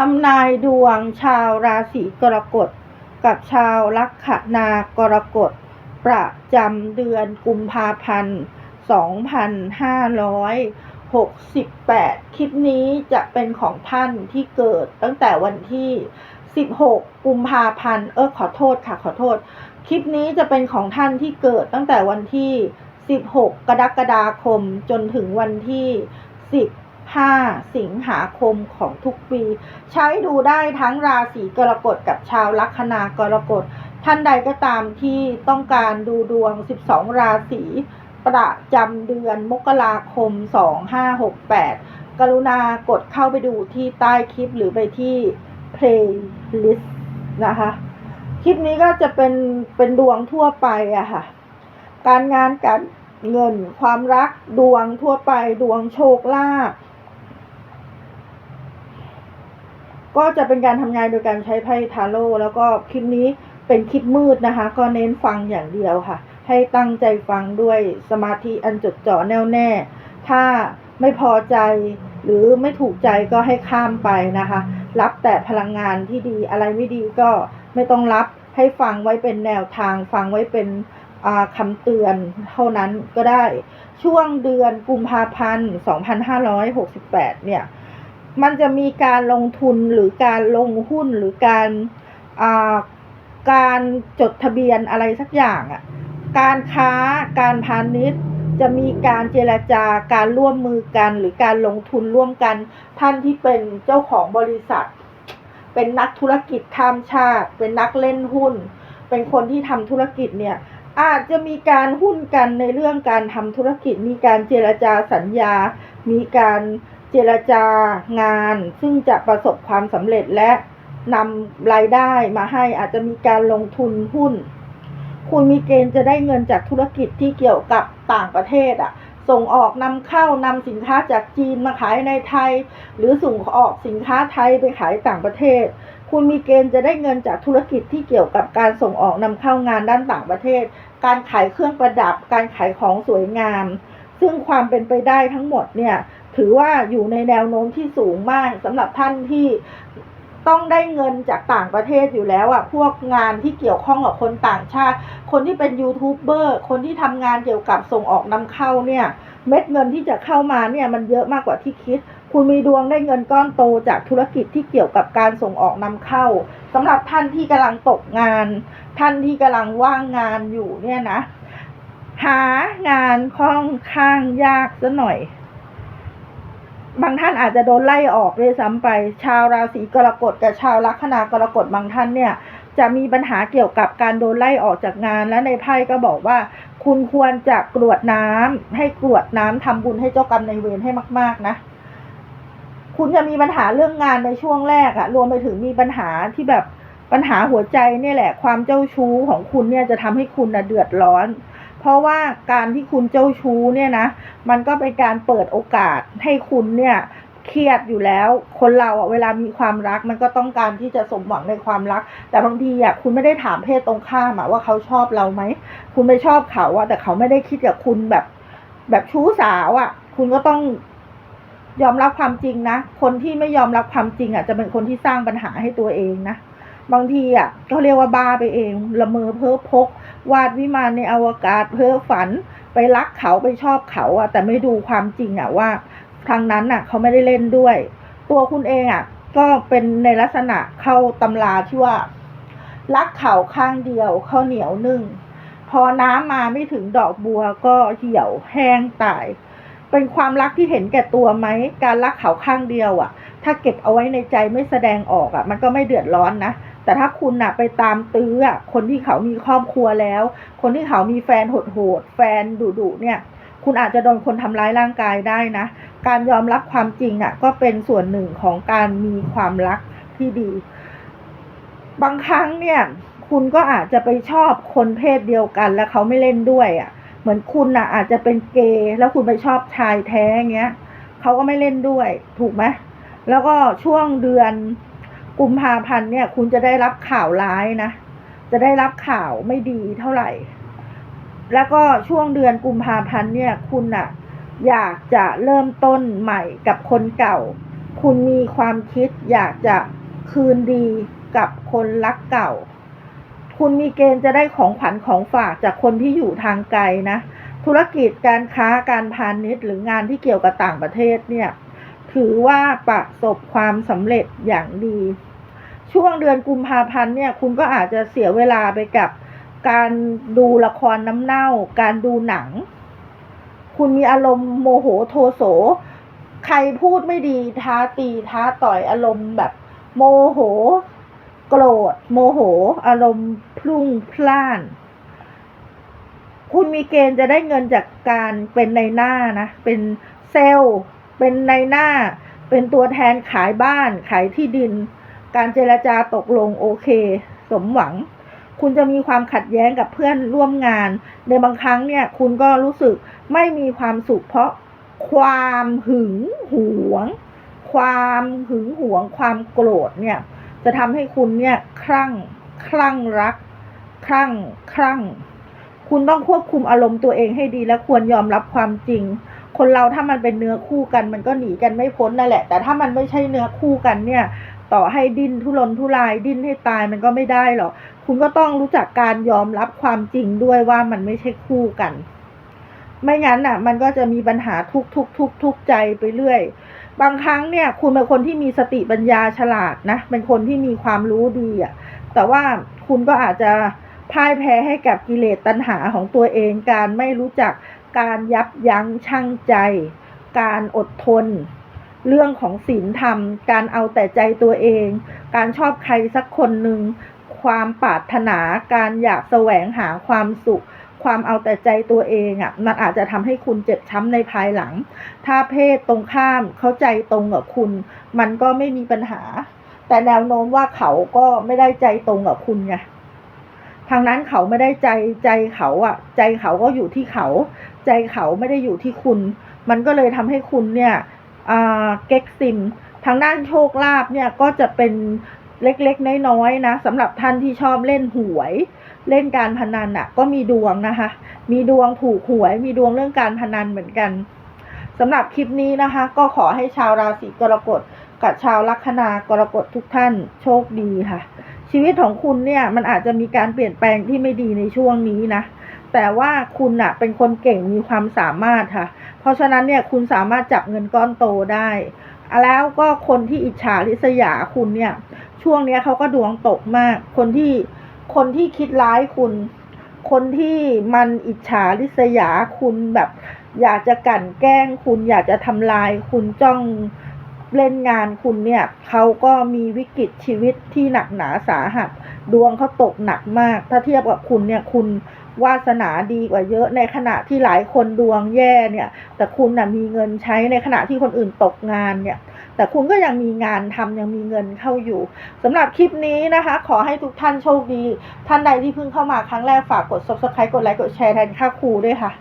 ทำนายดวงชาวราศีกรกฎ กับชาวลัคนากรกฎ ประจำเดือนกุมภาพันธ์ 2568 คลิปนี้จะเป็นของท่านที่เกิดตั้งแต่วันที่ 16 กุมภาพันธ์ เออขอโทษค่ะขอโทษ คลิปนี้จะเป็นของท่านที่เกิดตั้งแต่วันที่ 16 กรกฎาคมจนถึงวันที่ 5 สิงหาคมของทุกปี ใช้ดูได้ทั้งราศีกรกฎกับชาวลัคนากรกฎ ท่านใดก็ตามที่ต้องการดูดวง 12 ราศีประจำเดือนมกราคม 2568 กรุณากดเข้าไปดูที่ใต้คลิปหรือไปที่ playlist นะคะ คลิปนี้ก็จะเป็นเป็นดวงทั่วไปอะค่ะ การงานการเงินความรักดวงทั่วไปดวงโชคลาภ ก็จะเป็นการทำงานโดยการใช้ไพ่ทาโร่แล้วก็คลิปนี้เป็นคลิปมืดนะคะ ก็เน้นฟังอย่างเดียวค่ะ ให้ตั้งใจฟังด้วยสมาธิอันจดจ่อแน่วแน่ ถ้าไม่พอใจหรือไม่ถูกใจก็ให้ข้ามไปนะคะ รับแต่พลังงานที่ดีอะไรไม่ดีก็ไม่ต้องรับให้ฟังไว้เป็นแนวทาง ฟังไว้เป็นคำเตือนเท่านั้นก็ได้ช่วงเดือนกุมภาพันธ์ 2568 เนี่ย มันจะมีการลงทุนหรือการลงหุ้นหรือการอ่าการจดทะเบียนอะไรสักอย่างอะ่ะการค้าการพาณิชย์จะมีการเจรจาการร่วมมือกัน หรือการลงทุนร่วมกัน ท่านที่เป็นเจ้าของบริษัท เป็นนักธุรกิจข้ามชาติ เป็นนักเล่นหุ้น เป็นคนที่ทำธุรกิจเนี่ยอาจจะมีการหุ้นกันในเรื่องการทำธุรกิจ มีการเจรจาสัญญา มีการ เจรจางานซึ่งจะประสบความสำเร็จและนำรายได้มาให้อาจจะมีการลงทุนหุ้น คุณมีเกณฑ์จะได้เงินจากธุรกิจที่เกี่ยวกับต่างประเทศอะส่งออกนำเข้านำสินค้าจากจีนมาขายในไทย หรือส่งออกสินค้าไทยไปขายต่างประเทศ คุณมีเกณฑ์จะได้เงินจากธุรกิจที่เกี่ยวกับการส่งออกนำเข้างานด้านต่างประเทศ การขายเครื่องประดับ การขายของสวยงาม ซึ่งความเป็นไปได้ทั้งหมดเนี่ย ถือว่าอยู่ในแนวโน้มที่สูงมากสำหรับท่านที่ต้องได้เงินจากต่างประเทศอยู่แล้วอะพวกงานที่เกี่ยวข้องกับคนต่างชาติ คนที่เป็นยูทูบเบอร์ คนที่ทำงานเกี่ยวกับส่งออกนำเข้าเนี่ย เม็ดเงินที่จะเข้ามาเนี่ยมันเยอะมากกว่าที่คิด คุณมีดวงได้เงินก้อนโตจากธุรกิจที่เกี่ยวกับการส่งออกนำเข้าสำหรับท่านที่กำลังตกงาน ท่านที่กำลังว่างงานอยู่เนี่ยนะ หางานค่อนข้างยากซะหน่อย บางท่านอาจจะโดนไล่ออกด้วยซ้ำไป ชาวราศีกรกฎกับชาวลัคนากรกฎบางท่านเนี่ยจะมีปัญหาเกี่ยวกับการโดนไล่ออกจากงาน และในไพ่ก็บอกว่า คุณควรจะกรวดน้ำให้กรวดน้ำทำบุญให้เจ้ากรรมในเวรให้มาก ๆนะ คุณจะมีปัญหาเรื่องงานในช่วงแรกอะรวมไปถึงมีปัญหาที่แบบปัญหาหัวใจเนี่ยแหละ ความเจ้าชู้ของคุณเนี่ยจะทำให้คุณนะเดือดร้อน เพราะว่าการที่คุณเจ้าชู้เนี่ยนะ มันก็เป็นการเปิดโอกาสให้คุณเนี่ยเครียดอยู่แล้ว คนเราอะเวลามีความรักมันก็ต้องการที่จะสมหวังในความรัก แต่บางทีอะคุณไม่ได้ถามเพศตรงข้ามอะว่าเขาชอบเราไหม คุณไม่ชอบเขาอะแต่เขาไม่ได้คิดกับคุณแบบ แบบชู้สาวอะ คุณก็ต้องยอมรับความจริงนะ คนที่ไม่ยอมรับความจริงอะจะเป็นคนที่สร้างปัญหาให้ตัวเองนะ บางทีอะก็เรียกว่าบ้าไปเอง ละเมอเพ้อพก วาดวิมานในอวกาศเพ้อฝันไปรักเขาไปชอบเขาอะแต่ไม่ดูความจริงอะว่าทางนั้นอะเขาไม่ได้เล่นด้วย ตัวคุณเองอะก็เป็นในลักษณะเข้าตำราที่ว่า รักเขาข้างเดียวข้าวเหนียวนึ่งพอน้ำมาไม่ถึงดอกบัวก็เหี่ยวแห้งตาย เป็นความรักที่เห็นแก่ตัวไหมการรักเขาข้างเดียวอะ ถ้าเก็บเอาไว้ในใจไม่แสดงออกอะ มันก็ไม่เดือดร้อนนะ แต่ถ้าคุณน่ะไปตามตื้อคนที่เขามีครอบครัวแล้ว คนที่เขามีแฟนโหดๆแฟนดุๆเนี่ยคุณอาจจะโดนคนทำร้ายร่างกายได้นะ การยอมรับความจริงอะก็เป็นส่วนหนึ่งของการมีความรักที่ดี บางครั้งเนี่ย คุณก็อาจจะไปชอบคนเพศเดียวกัน แล้วเขาไม่เล่นด้วยอะ เหมือนคุณน่ะ อาจจะเป็นเกย์แล้วคุณไปชอบชายแท้เงี้ยเขาก็ไม่เล่นด้วย ถูกไหมแล้วก็ช่วงเดือน กุมภาพันธ์เนี่ย คุณจะได้รับข่าวร้ายนะ จะได้รับข่าวไม่ดีเท่าไหร่ แล้วก็ช่วงเดือนกุมภาพันธ์เนี่ย คุณน่ะอยากจะเริ่มต้นใหม่กับคนเก่า คุณมีความคิดอยากจะคืนดีกับคนรักเก่า คุณมีเกณฑ์จะได้ของขวัญของฝากจากคนที่อยู่ทางไกลนะ ธุรกิจการค้าการพาณิชย์หรืองานที่เกี่ยวกับต่างประเทศเนี่ย ถือว่าประสบความสำเร็จอย่างดี ช่วงเดือนกุมภาพันธ์เนี่ย คุณก็อาจจะเสียเวลาไปกับการดูละครน้ำเน่า การดูหนัง คุณมีอารมณ์โมโหโทโส ใครพูดไม่ดีท้าตีท้าต่อยอารมณ์แบบโมโห โกรธ โมโห อารมณ์พลุ่งพล่าน คุณมีเกณฑ์จะได้เงินจากการเป็นในหน้านะ เป็นเซลล์ เป็นในหน้า เป็นตัวแทนขายบ้าน ขายที่ดิน การเจรจาตกลงโอเค สมหวัง คุณจะมีความขัดแย้งกับเพื่อนร่วมงาน ในบางครั้งเนี่ย คุณก็รู้สึกไม่มีความสุขเพราะความหึงหวง ความหึงหวง ความโกรธเนี่ย จะทำให้คุณเนี่ยคลั่ง คลั่งรัก คลั่ง คลั่ง คุณต้องควบคุมอารมณ์ตัวเองให้ดีและควรยอมรับความจริง คนเราถ้ามันเป็นเนื้อคู่กัน มันก็หนีกันไม่พ้นนั่นแหละ แต่ถ้ามันไม่ใช่เนื้อคู่กันเนี่ย ต่อให้ดิ้นทุรนทุรายดิ้นให้ตายมันก็ไม่ได้หรอกคุณก็ต้องรู้จักการยอมรับความจริงด้วยว่ามันไม่ใช่คู่กัน ไม่งั้นอะ มันก็จะมีปัญหาทุกทุกทุกทุกใจไปเรื่อย บางครั้งเนี่ย คุณเป็นคนที่มีสติปัญญาฉลาดนะเป็นคนที่มีความรู้ดีอะ แต่ว่าคุณก็อาจจะพ่ายแพ้ให้กับกิเลสตัณหาของตัวเองการไม่รู้จัก การยับยั้งชั่งใจ การอดทน เรื่องของศีลธรรม การเอาแต่ใจตัวเอง การชอบใครสักคนหนึ่ง ความปรารถนา การอยากแสวงหาความสุข ความเอาแต่ใจตัวเองอะ มันอาจจะทำให้คุณเจ็บช้ำในภายหลัง ถ้าเพศตรงข้ามเข้าใจตรงกับคุณ มันก็ไม่มีปัญหา แต่แนวโน้มว่าเขาก็ไม่ได้ใจตรงกับคุณไง ทางนั้นเขาไม่ได้ใจใจเขาอะ ใจเขาก็อยู่ที่เขา ใจเขาไม่ได้อยู่ที่คุณ มันก็เลยทำให้คุณเนี่ยเก็กซิม ทางด้านโชคลาภเนี่ยก็จะเป็นเล็กๆน้อยๆนะสำหรับท่านที่ชอบเล่นหวย เล่นการพนันอะ ก็มีดวงนะคะ มีดวงถูกหวย มีดวงเรื่องการพนันเหมือนกันสำหรับคลิปนี้นะคะ ก็ขอให้ชาวราศีกรกฎกับชาวลัคนากรกฎทุกท่านโชคดีค่ะ ชีวิตของคุณเนี่ยมันอาจจะมีการเปลี่ยนแปลงที่ไม่ดีในช่วงนี้นะ แต่ว่าคุณอะเป็นคนเก่งมีความสามารถค่ะ เพราะฉะนั้นเนี่ยคุณสามารถจับเงินก้อนโตได้ แล้วก็คนที่อิจฉาริษยาคุณเนี่ย ช่วงเนี้ยเขาก็ดวงตกมาก คนที่คนที่คิดร้ายคุณ คนที่มันอิจฉาริษยาคุณแบบ อยากจะกั่นแกล้งคุณอยากจะทำลายคุณจ้อง เล่นงานคุณเนี่ยเขาก็มีวิกฤตชีวิตที่หนักหนาสาหัส ดวงเขาตกหนักมาก ถ้าเทียบกับคุณเนี่ยคุณวาสนาดีกว่าเยอะในขณะที่หลายคนดวงแย่เนี่ย แต่คุณน่ะมีเงินใช้ในขณะที่คนอื่นตกงานเนี่ย แต่คุณก็ยังมีงานทำยังมีเงินเข้าอยู่สำหรับคลิปนี้นะคะ ขอให้ทุกท่านโชคดี ท่านใดที่เพิ่งเข้ามาครั้งแรกฝากกด subscribe กดไลค์กดแชร์แทนค่าครูด้วยค่ะ